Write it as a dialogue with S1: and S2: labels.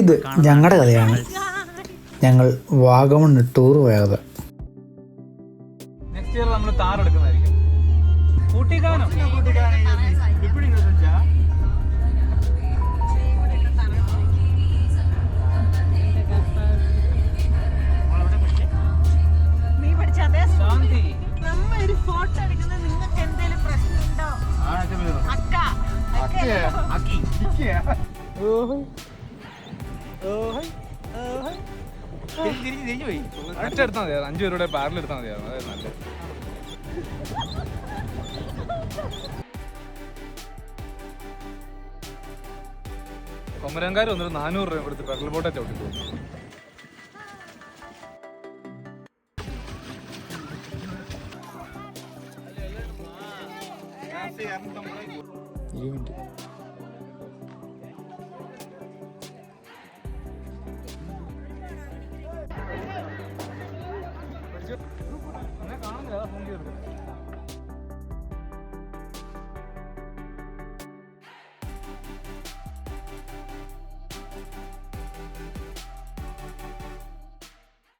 S1: ഇത് ഞങ്ങളുടെ കഥയാണ്. ഞങ്ങൾ വാഗമൺ ടൂർ പോയത്.
S2: നെക്സ്റ്റ് ഇയർ നമ്മൾ താർ എടുക്കുന്നതായിരിക്കും. കൂട്ടിക്കാനോ?
S3: നീ പഠിച്ച അതേ
S2: ശാന്തി
S3: നമ്മ ഒരു എന്തെങ്കിലും പ്രശ്നമുണ്ടോ അക്ക
S2: മറ്റെടുത്താൽ മതി അഞ്ചു പേരുടെ ബാരൽ എടുത്താൽ മതിയായിരുന്നു അതായത് നല്ലത് കൊമരങ്കാർ വന്നിട്ട് നാനൂറ് രൂപ കൊടുത്ത് പെട്രോൾ ബോട്ടെ ചവിട്ടി പോകുന്നു കാണുന്നില്ല Thank.